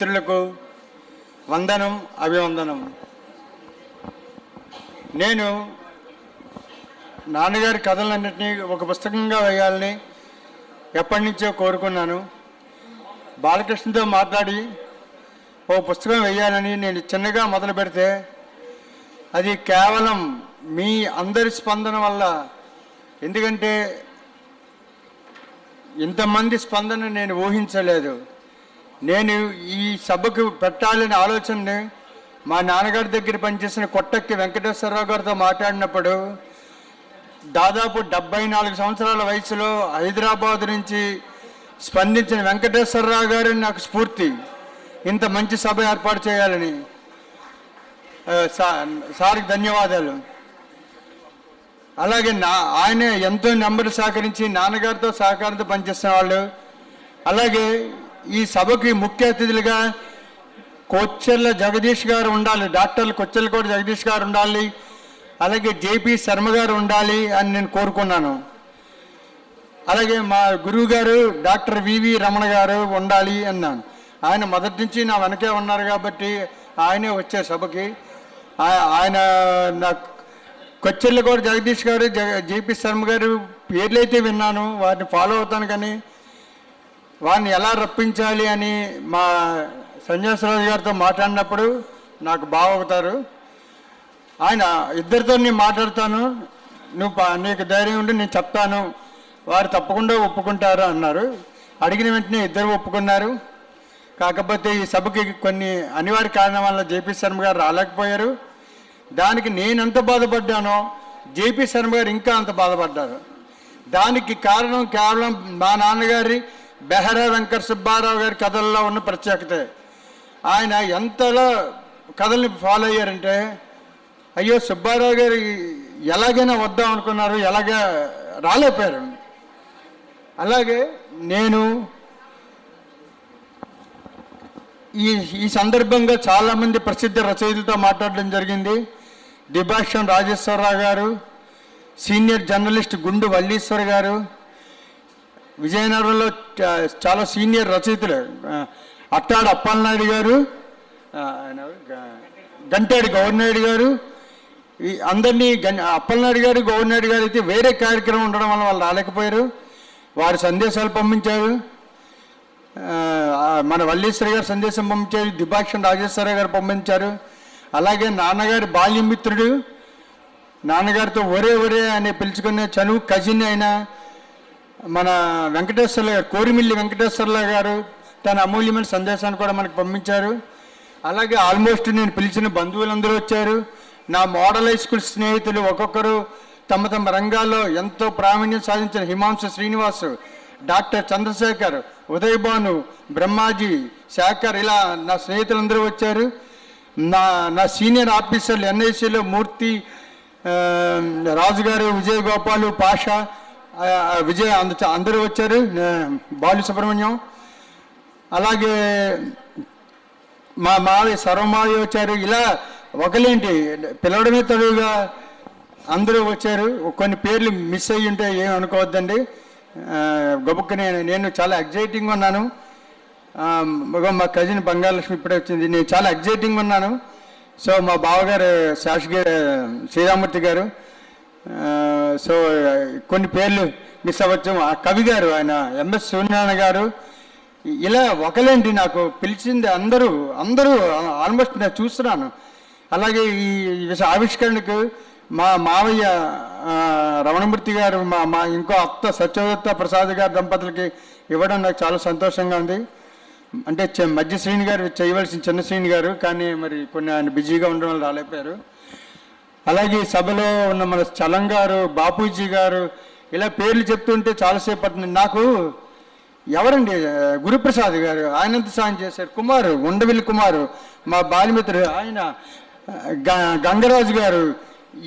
మిత్రులకు వందనం అభివందనం. నేను నాన్నగారి కథలన్నింటినీ ఒక పుస్తకంగా వేయాలని ఎప్పటి నుంచో కోరుకున్నాను. బాలకృష్ణతో మాట్లాడి ఓ పుస్తకం వేయాలని నేను చిన్నగా మొదలు పెడితే అది కేవలం మీ అందరి స్పందన వల్ల. ఎందుకంటే ఇంతమంది స్పందన నేను ఊహించలేదు. నేను ఈ సభకు పెట్టాలని ఆలోచనని మా నాన్నగారి దగ్గర పనిచేసిన కొట్టక్కి వెంకటేశ్వరరావు గారితో మాట్లాడినప్పుడు దాదాపు డెబ్బై నాలుగు సంవత్సరాల వయసులో హైదరాబాద్ నుంచి స్పందించిన వెంకటేశ్వరరావు గారు నాకు స్ఫూర్తి. ఇంత మంచి సభ ఏర్పాటు చేయాలని సార్కి ధన్యవాదాలు. అలాగే నా ఆయన ఎంతో నెంబర్ సహకరించి నాన్నగారితో సహకారంతో పనిచేస్తున్న వాళ్ళు అలాగే ఈ సభకి ముఖ్య అతిథులుగా కొచ్చెల్ల జగదీష్ గారు ఉండాలి డాక్టర్లు కొచ్చెల్లకోట జగదీష్ గారు ఉండాలి అలాగే జేపీ శర్మ గారు ఉండాలి అని నేను కోరుకున్నాను. అలాగే మా గురువు గారు డాక్టర్ వివి రమణ గారు ఉండాలి అన్నాను. ఆయన మొదటి నుంచి నా వెనకే ఉన్నారు కాబట్టి ఆయనే వచ్చే సభకి. ఆయన నా కొచ్చెల్ల కూడా జగదీష్ గారు జగ జేపీ శర్మ గారు పేర్లు అయితే విన్నాను వాటిని ఫాలో అవుతాను కానీ వాడిని ఎలా రప్పించాలి అని మా సంజయశ్వరరాజు గారితో మాట్లాడినప్పుడు నాకు బాగవుతారు ఆయన ఇద్దరితో నేను మాట్లాడతాను. నువ్వు పా- నీకు ధైర్యం ఉండి నేను చెప్తాను. వారు తప్పకుండా ఒప్పుకుంటారు అన్నారు. అడిగిన వెంటనే ఇద్దరు ఒప్పుకున్నారు. కాకపోతే ఈ సభకి కొన్ని అనివార్య కారణం వల్ల జేపీ శర్మ గారు రాలేకపోయారు. దానికి నేను ఎంత బాధపడ్డానో జేపీ శర్మ గారు ఇంకా అంత బాధపడ్డారు. దానికి కారణం కేవలం మా నాన్నగారి బెహరా వెంకట సుబ్బారావు గారి కథల్లో ఉన్న ప్రత్యేకతే. ఆయన ఎంతలా కథల్ని ఫాలో అయ్యారంటే అయ్యో సుబ్బారావు గారు ఎలాగైనా వద్దాం అనుకున్నారు ఎలాగా రాలేపారు అలాగే నేను ఈ ఈ సందర్భంగా చాలామంది ప్రసిద్ధ రచయితలతో మాట్లాడడం జరిగింది. దిభాషం రాజేశ్వరరావు గారు సీనియర్ జర్నలిస్ట్ గుండు వల్లీశ్వర్ గారు విజయనగరంలో చాలా సీనియర్ రచయితలు. అట్టాడు అప్పలనాయుడు గారు ఆ, ఆయన గంటాడి గారు. ఈ అందరినీ అప్పలనాయుడు గారు గౌరనాయుడు గారు అయితే వేరే కార్యక్రమం ఉండడం వల్ల వాళ్ళు రాలేకపోయారు. వారు సందేశాలు పంపించారు. మన వల్లీశ్వరి గారు సందేశం పంపించారు. దిబాక్షన్ రాజేశ్వర గారు పంపించారు. అలాగే నాన్నగారి బాల్యమిత్రుడు. నాన్నగారితో ఒరే ఒరే అని పిలుచుకునే చనువు కజిన్ అయినా మన వెంకటేశ్వర్ల గారు కోరిమిల్లి వెంకటేశ్వర్ల గారు తన అమూల్యమైన సందేశాన్ని కూడా మనకు పంపించారు. అలాగే ఆల్మోస్ట్ నేను పిలిచిన బంధువులందరూ వచ్చారు. నా మోడల్ హై స్కూల్ స్నేహితులు ఒక్కొక్కరు తమ తమ రంగాల్లో ఎంతో ప్రావీణ్యం సాధించిన హిమాంశు శ్రీనివాస్ డాక్టర్ చంద్రశేఖర్ ఉదయభాను బ్రహ్మాజీ శేఖర్ ఇలా నా స్నేహితులందరూ వచ్చారు. నా నా సీనియర్ ఆఫీసర్లు ఎన్ఐసిలో మూర్తి రాజుగారు విజయగోపాలు పాషా విజయ్ అంద అందరూ వచ్చారు బాలు సుబ్రహ్మణ్యం. అలాగే మా మావి సర్వమావి వచ్చారు. ఇలా ఒకలేంటి పిలవడమే తడువుగా అందరూ వచ్చారు. కొన్ని పేర్లు మిస్ అయ్యి ఉంటే ఏం అనుకోవద్దండి. ఆ, నేను నేను చాలా ఎగ్జైటింగ్ ఉన్నాను. మా కజిన్ బంగాలక్ష్మి ఇప్పుడే వచ్చింది. నేను చాలా ఎగ్జైటింగ్ ఉన్నాను. సో మా బావగారు గారు శ్రీరామూర్తి గారు సో కొన్ని పేర్లు మిస్ అవ్వచ్చు. ఆ కవి గారు ఆయన ఎంఎస్ సూర్యనారాయణ గారు ఇలా ఒకలేంటి నాకు పిలిచింది అందరూ అందరూ ఆల్మోస్ట్ నేను చూస్తున్నాను. అలాగే ఈ విష- ఆవిష్కరణకు మా మావయ్య రమణమూర్తి గారు మా మా ఇంకో అత్త సత్యవత ప్రసాద్ గారి దంపతులకి ఇవ్వడం నాకు చాలా సంతోషంగా ఉంది. అంటే మధ్య శ్రీని గారు చేయవలసిన చిన్న శ్రీని గారు కానీ మరి కొన్ని ఆయన బిజీగా ఉండడం వల్ల రాలేకపోయారు. అలాగే సభలో ఉన్న మన చలం గారు బాపూజీ గారు ఇలా పేర్లు చెప్తుంటే చాలాసేపు పడుతుంది నాకు ఎవరండి గురుప్రసాద్ గారు ఆయనంత సాయం చేశారు కుమారు ఉండవిల్లి కుమారు మా బాలిమిత్రుడు ఆయన గ- గంగరాజు గారు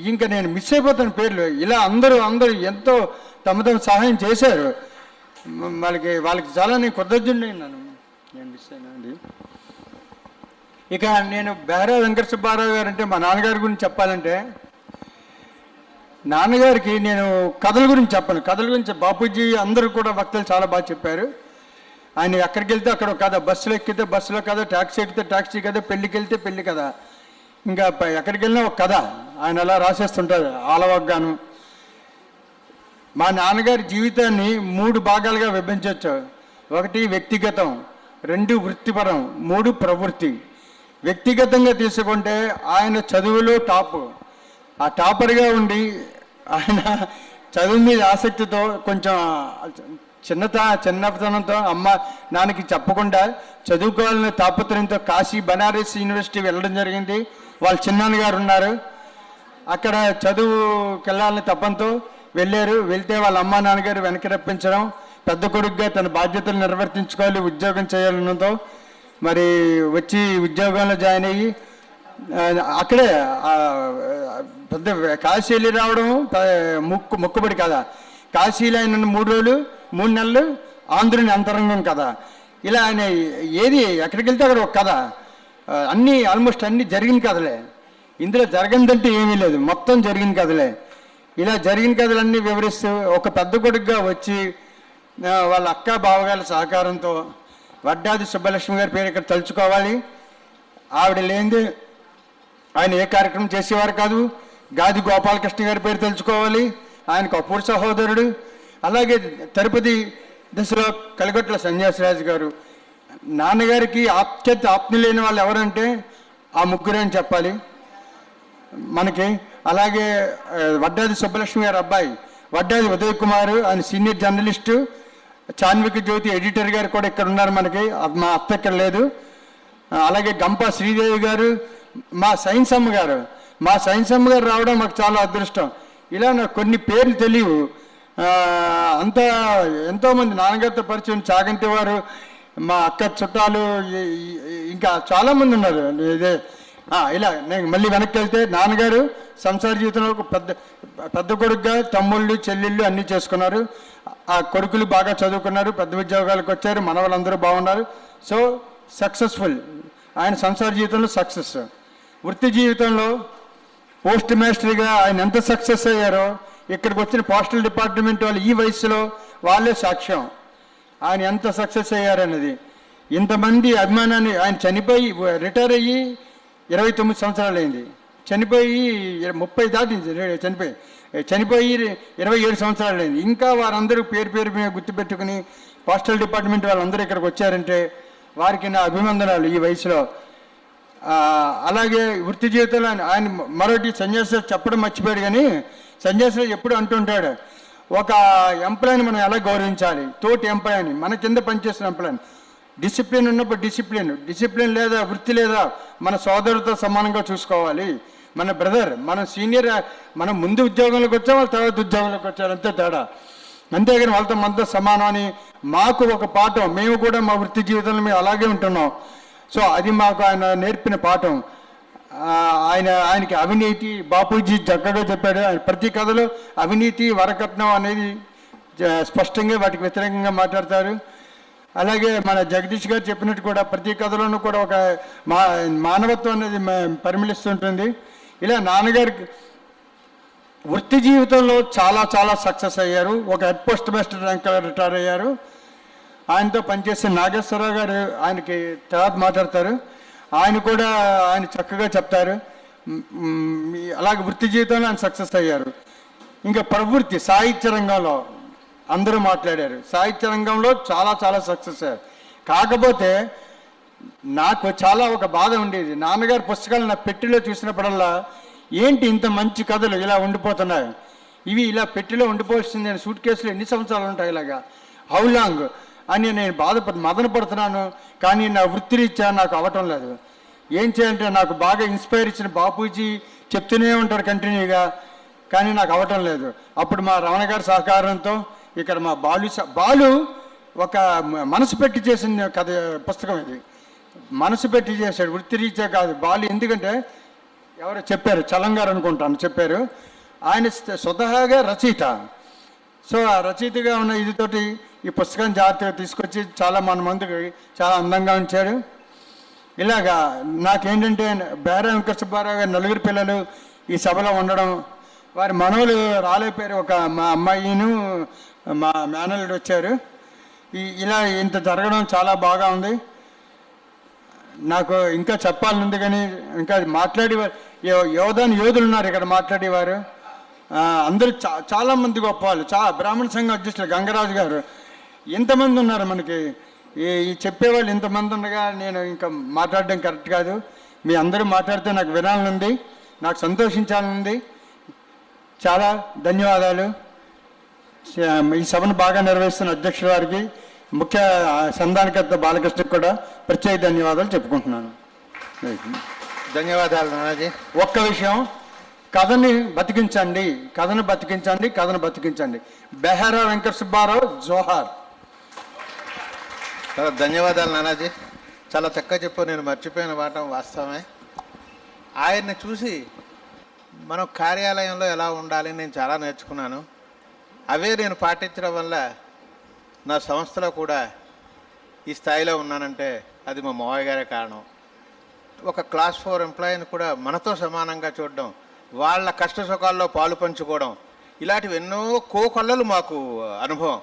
ఇంకా నేను మిస్ అయిపోతాను పేర్లు. ఇలా అందరూ అందరూ ఎంతో తమ తమ సహాయం చేశారు. వాళ్ళకి వాళ్ళకి చాలా నేను కృతజ్ఞున్నాను నేను మిస్ అయినండి ఇక నేను బేరా వెంకట సుబ్బారావు గారు అంటే మా నాన్నగారి గురించి చెప్పాలంటే నాన్నగారికి నేను కథల గురించి చెప్పను. కథల గురించి బాపూజీ అందరూ కూడా వక్తలు చాలా బాగా చెప్పారు. ఆయన ఎక్కడికి వెళ్తే అక్కడ ఒక కథ బస్సులో ఎక్కితే బస్సులో కథ ట్యాక్సీ ఎక్కితే ట్యాక్సీ కథ పెళ్ళికి వెళ్తే పెళ్ళి కథ. ఇంకా ఎక్కడికి వెళ్ళినా ఒక కథ. ఆయన అలా రాసేస్తుంటారు ఆలవగ్గాను. మా నాన్నగారి జీవితాన్ని మూడు భాగాలుగా విభజించవచ్చు. ఒకటి వ్యక్తిగతం రెండు వృత్తిపరం మూడు ప్రవృత్తి. వ్యక్తిగతంగా తీసుకుంటే ఆయన చదువులో టాప్. ఆ టాపర్గా ఉండి ఆయన చదువు మీద ఆసక్తితో కొంచెం చిన్నత చిన్నతనంతో అమ్మ నాన్నకి చెప్పకుండా చదువుకోవాలనే తాపత్రయంతో కాశీ బనారస్ యూనివర్సిటీ వెళ్ళడం జరిగింది. వాళ్ళ చిన్నాన్నగారు ఉన్నారు. అక్కడ చదువుకి వెళ్ళాలని తప్పంతో వెళ్ళారు. వెళ్తే వాళ్ళ అమ్మా నాన్నగారు వెనక్కి రప్పించడం పెద్ద కొడుకుగా తన బాధ్యతలు నిర్వర్తించుకోవాలి ఉద్యోగం చేయాలన్నతో మరి వచ్చి ఉద్యోగంలో జాయిన్ అయ్యి అక్కడే పెద్ద కాశీ వెళ్ళి రావడం ముక్కు మొక్కుబడి కదా. కాశీలో ఆయన మూడు రోజులు మూడు నెలలు ఆంధ్రుని అంతరంగం కదా. ఇలా ఆయన ఏది ఎక్కడికి వెళ్తే అక్కడ ఒక కథ. అన్నీ ఆల్మోస్ట్ అన్నీ జరిగిన కథలే. ఇందులో జరగందంటే ఏమీ లేదు. మొత్తం జరిగిన కథలే. ఇలా జరిగిన కథలన్నీ వివరిస్తూ ఒక పెద్ద కొడుకుగా వచ్చి వాళ్ళ అక్క బావగారి సహకారంతో వడ్డాది సుబ్బలక్ష్మి గారి పేరు ఇక్కడ తలుచుకోవాలి. ఆవిడ లేనిదే ఆయన ఏ కార్యక్రమం చేసేవారు కాదు. గాది గోపాలకృష్ణ గారి పేరు తెలుసుకోవాలి ఆయనకు అపూర్ సహోదరుడు. అలాగే తిరుపతి దశలో కలిగొట్ల సన్యాసిరాజు గారు. నాన్నగారికి అత్యంత లేని వాళ్ళు ఎవరంటే ఆ ముగ్గురే అని చెప్పాలి. మనకి అలాగే వడ్డాది సుబ్బలక్ష్మి గారు అబ్బాయి వడ్డాది ఉదయ్ కుమార్ ఆయన senior journalist Chanvika Jyothi editor గారు కూడా ఇక్కడ ఉన్నారు మనకి. మా అత్త ఇక్కడ లేదు. అలాగే గంప శ్రీదేవి గారు మా సైన్స్ అమ్మ గారు. మా సైన్స్ అమ్మ గారు రావడం మాకు చాలా అదృష్టం. ఇలా నాకు కొన్ని పేర్లు తెలియవు. అంత ఎంతోమంది నాన్నగారితో పరిచయం చాగంటి వారు మా అక్క చుట్టాలు ఇంకా చాలామంది ఉన్నారు. ఇదే ఇలా నేను మళ్ళీ వెనక్కి వెళ్తే నాన్నగారు సంసార జీవితంలో ఒక పెద్ద పెద్ద కొడుకుగా తమ్ముళ్ళు చెల్లెళ్ళు అన్నీ చేసుకున్నారు. ఆ కొడుకులు బాగా చదువుకున్నారు పెద్ద ఉద్యోగాలకు వచ్చారు మనవాళ్ళందరూ బాగున్నారు. సో సక్సెస్ఫుల్ ఆయన సంసార జీవితంలో సక్సెస్ వృత్తి జీవితంలో పోస్ట్ మాస్టర్గా ఆయన ఎంత సక్సెస్ అయ్యారో ఇక్కడికి వచ్చిన పోస్టల్ డిపార్ట్మెంట్ వాళ్ళు ఈ వయసులో వాళ్ళే సాక్ష్యం. ఆయన ఎంత సక్సెస్ అయ్యారన్నది ఇంతమంది అభిమానాన్ని ఆయన చనిపోయి రిటైర్ అయ్యి ఇరవై తొమ్మిది సంవత్సరాలు అయింది చనిపోయి ముప్పై దాటింది. చనిపోయి. చనిపోయి ఇరవై ఏడు సంవత్సరాలు అయింది ఇంకా వారందరూ పేరు పేరు మీద గుర్తుపెట్టుకుని పోస్టల్ డిపార్ట్మెంట్ వాళ్ళందరూ ఇక్కడికి వచ్చారంటే వారికి నా అభినందనాలు ఈ వయసులో. అలాగే వృత్తి జీవితంలో ఆయన మరొకటి సన్యాసులు చెప్పడం మర్చిపోయాడు కానీ సన్యాసులు ఎప్పుడు అంటుంటాడు ఒక ఎంప్లాయీని మనం ఎలా గౌరవించాలి? తోటి ఎంప్లాయీని మన కింద పనిచేస్తున్న ఎంప్లాయీని. డిసిప్లిన్ ఉన్నప్పుడు డిసిప్లిన్. డిసిప్లిన్ లేదా వృత్తి లేదా మన సోదరుతో సమానంగా చూసుకోవాలి. మన బ్రదర్ మన సీనియర్ మన ముందు ఉద్యోగంలోకి వచ్చాం వాళ్ళ తర్వాత ఉద్యోగంలోకి వచ్చారు. అంతే తేడా. అంతేగాని వాళ్ళతో మనతో సమానం అని మాకు ఒక పాఠం. మేము కూడా మా వృత్తి జీవితంలో మేము అలాగే ఉంటున్నాం. సో అది మాకు ఆయన నేర్పిన పాఠం. ఆయన ఆయనకి అవినీతి బాపూజీ చక్కగా చెప్పాడు. ఆయన ప్రతి కథలో అవినీతి వరకట్నం అనేది జ- స్పష్టంగా వాటికి వ్యతిరేకంగా మాట్లాడతారు. అలాగే మన జగదీష్ గారు చెప్పినట్టు కూడా ప్రతి కథలోనూ కూడా ఒక మా మానవత్వం అనేది మ- పరిమళిస్తుంటుంది. ఇలా నాన్నగారి వృత్తి జీవితంలో చాలా చాలా సక్సెస్ అయ్యారు. ఒక head post master rank retire అయ్యారు. ఆయనతో పనిచేసే నాగేశ్వరరావు గారు ఆయనకి తర్వాత మాట్లాడతారు. ఆయన కూడా ఆయన చక్కగా చెప్తారు. అలాగే వృత్తి జీవితంలో ఆయన సక్సెస్ అయ్యారు. ఇంకా ప్రవృత్తి సాహిత్య రంగంలో అందరూ మాట్లాడారు. సాహిత్య రంగంలో చాలా చాలా సక్సెస్ అయ్యారు కాకపోతే నాకు చాలా ఒక బాధ ఉండేది. నాన్నగారి పుస్తకాలు నా పెట్టిలో చూసినప్పుడల్లా ఏంటి ఇంత మంచి కథలు ఇలా ఉండిపోతున్నాయి? ఇవి ఇలా పెట్టిలో ఉండిపోతుంది నేను సూట్ కేసులు ఎన్ని సంవత్సరాలు ఉంటాయి ఇలాగా? హౌ లాంగ్ అని నేను బాధపడి మదన పడుతున్నాను. కానీ నా వృత్తిరీత్యా నాకు అవటం లేదు. ఏం చేయాలంటే నాకు బాగా ఇన్స్పైర్ ఇచ్చిన బాపూజీ చెప్తూనే ఉంటాడు కంటిన్యూగా కానీ నాకు అవటం లేదు. అప్పుడు మా రమణ గారి సహకారంతో ఇక్కడ మా బాలు బాలు ఒక మనసు పెట్టి చేసిన కథ పుస్తకం ఇది. మనసు పెట్టి చేశాడు. వృత్తిరీత్యా కాదు. బాలు ఎందుకంటే ఎవరో చెప్పారు చలంగారు అనుకుంటాను చెప్పారు. ఆయన స్వతహాగా రచయిత. సో ఆ రచయితగా ఉన్న ఇదితోటి ఈ పుస్తకం జాగ్రత్తగా తీసుకొచ్చి చాలా మన మందికి చాలా అందంగా ఉంచాడు. ఇలాగా నాకేంటంటే బేర వెంకట సుబ్బారావు గారి నలుగురు పిల్లలు ఈ సభలో ఉండడం వారి మనవలు రాలేపారు ఒక మా అమ్మాయిను మా మేనల్లుడు వచ్చారు. ఇలా ఇంత జరగడం చాలా బాగా ఉంది. నాకు ఇంకా చెప్పాలనుంది కానీ ఇంకా మాట్లాడే యోధాని యోధులు ఉన్నారు ఇక్కడ మాట్లాడేవారు. అందరూ చా చాలామంది గొప్ప వాళ్ళు. చా బ్రాహ్మణ సంఘం అధ్యక్షులు గంగరాజు గారు. ఇంతమంది ఉన్నారు మనకి. ఈ చెప్పేవాళ్ళు ఇంతమంది ఉండగా నేను ఇంకా మాట్లాడడం కరెక్ట్ కాదు. మీ అందరూ మాట్లాడితే నాకు వినాలనుంది. నాకు సంతోషించాలనుంది. చాలా ధన్యవాదాలు. ఈ సభను బాగా నిర్వహిస్తున్న అధ్యక్షుల వారికి ముఖ్య సంధానకర్త బాలకృష్ణకి కూడా ప్రత్యేక ధన్యవాదాలు చెప్పుకుంటున్నాను. ధన్యవాదాలు నానాజీ. ఒక్క విషయం కథని బతికించండి కథను బతికించండి కథను బతికించండి. బెహారా వెంకట సుబ్బారావు జోహార్. చాలా ధన్యవాదాలు నానాజీ. చాలా చక్కగా చెప్పు నేను మర్చిపోయిన మాట వాస్తవమే. ఆయన్ని చూసి మనం కార్యాలయంలో ఎలా ఉండాలి నేను చాలా నేర్చుకున్నాను. అవే నేను పాటించడం వల్ల నా సంస్థలో కూడా ఈ స్థాయిలో ఉన్నానంటే అది మా మావయ్య గారే కారణం. ఒక క్లాస్ ఫోర్ ఎంప్లాయీని కూడా మనతో సమానంగా చూడడం వాళ్ళ కష్ట సుఖాల్లో పాలు పంచుకోవడం ఇలాంటివి ఎన్నో కోకొల్లలు మాకు అనుభవం.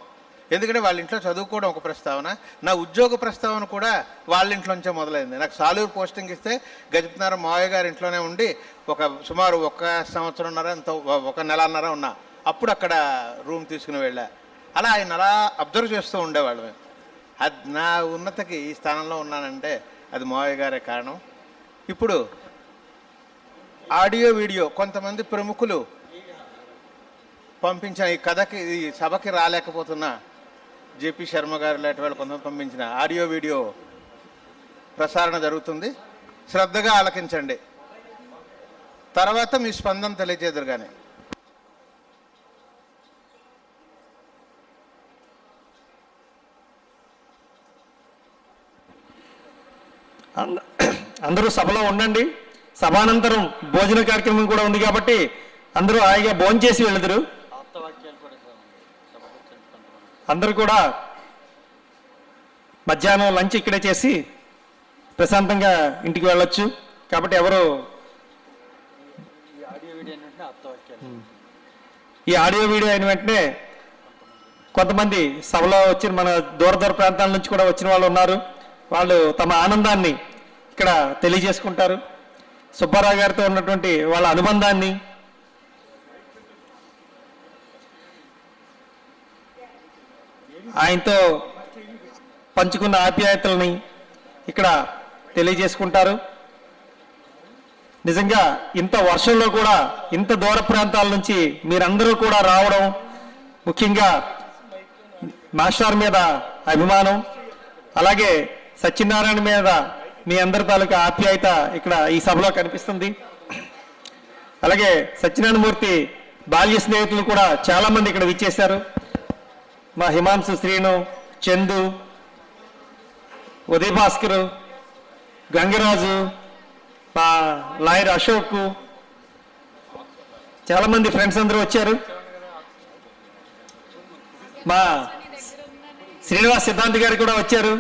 ఎందుకంటే వాళ్ళ ఇంట్లో చదువుకోవడం ఒక ప్రస్తావన నా ఉద్యోగ ప్రస్తావన కూడా వాళ్ళ ఇంట్లోంచే మొదలైంది. నాకు సాలూరు పోస్టింగ్ ఇస్తే గజపతినారాయణ మావయ్య గారి ఇంట్లోనే ఉండి ఒక సుమారు ఒక సంవత్సరంన్నర ఎంతో ఒక నెలన్నర ఉన్నా. అప్పుడు అక్కడ రూమ్ తీసుకుని వెళ్ళా. అలా ఆయన అలా అబ్జర్వ్ చేస్తూ ఉండేవాళ్ళమే. అది నా ఉన్నతకి ఈ స్థానంలో ఉన్నానంటే అది మావయ్య గారే కారణం. ఇప్పుడు ఆడియో వీడియో కొంతమంది ప్రముఖులు పంపించిన ఈ కథకి ఈ సభకి రాలేకపోతున్న జేపీ శర్మ గారు లాంటి వాళ్ళు కొంతమంది పంపించిన ఆడియో వీడియో ప్రసారణ జరుగుతుంది. శ్రద్ధగా ఆలకించండి. తర్వాత మీ స్పందన తెలియజేద్దరు కానీ అందరూ సభలో ఉండండి. సభానంతరం భోజన కార్యక్రమం కూడా ఉంది కాబట్టి అందరూ హాయిగా భోంచేసి చేసి అందరూ కూడా మధ్యాహ్నం లంచ్ ఇక్కడే చేసి ప్రశాంతంగా ఇంటికి వెళ్ళొచ్చు. కాబట్టి ఎవరు ఈ ఆడియో వీడియో అయిన వెంటనే కొంతమంది సభలో వచ్చిన మన దూర దూర ప్రాంతాల నుంచి కూడా వచ్చిన వాళ్ళు ఉన్నారు. వాళ్ళు తమ ఆనందాన్ని ఇక్కడ తెలియజేసుకుంటారు. సుబ్బారావు గారితో ఉన్నటువంటి వాళ్ళ అనుబంధాన్ని. ఆయనతో పంచుకున్న ఆప్యాయతల్ని ఇక్కడ తెలియజేసుకుంటారు. నిజంగా ఇంత వర్షంలో కూడా ఇంత దూర ప్రాంతాల నుంచి మీరందరూ కూడా రావడం ముఖ్యంగా మాస్టర్ మీద అభిమానం అలాగే సత్యనారాయణ మీద మీ అందరి తాలూకా ఆప్యాయత ఇక్కడ ఈ సభలో కనిపిస్తుంది. అలాగే సత్యనారాయణమూర్తి బాల్య స్నేహితులు కూడా చాలామంది ఇక్కడ విచ్చేశారు. మా హిమాంశు శ్రీను చందు ఉదయభాస్కర్ గంగరాజు మా లాయర్ అశోక్ చాలామంది ఫ్రెండ్స్ అందరూ వచ్చారు. మా శ్రీనివాస్ సిద్ధాంత్ గారు కూడా వచ్చారు.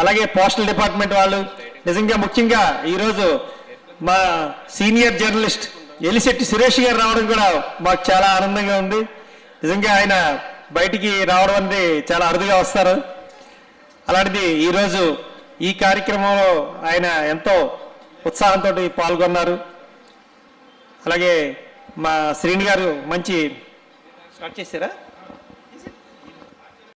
అలాగే పోస్టల్ డిపార్ట్మెంట్ వాళ్ళు నిజంగా ముఖ్యంగా ఈరోజు మా సీనియర్ జర్నలిస్ట్ ఎలిశెట్టి సురేష్ గారు రావడం కూడా మాకు చాలా ఆనందంగా ఉంది. నిజంగా ఆయన బయటికి రావడం అనేది చాలా అరుదుగా వస్తారు. అలాంటిది ఈరోజు ఈ కార్యక్రమంలో ఆయన ఎంతో ఉత్సాహంతో పాల్గొన్నారు. అలాగే మా శ్రీని గారు మంచి స్టార్ట్ చేశారా?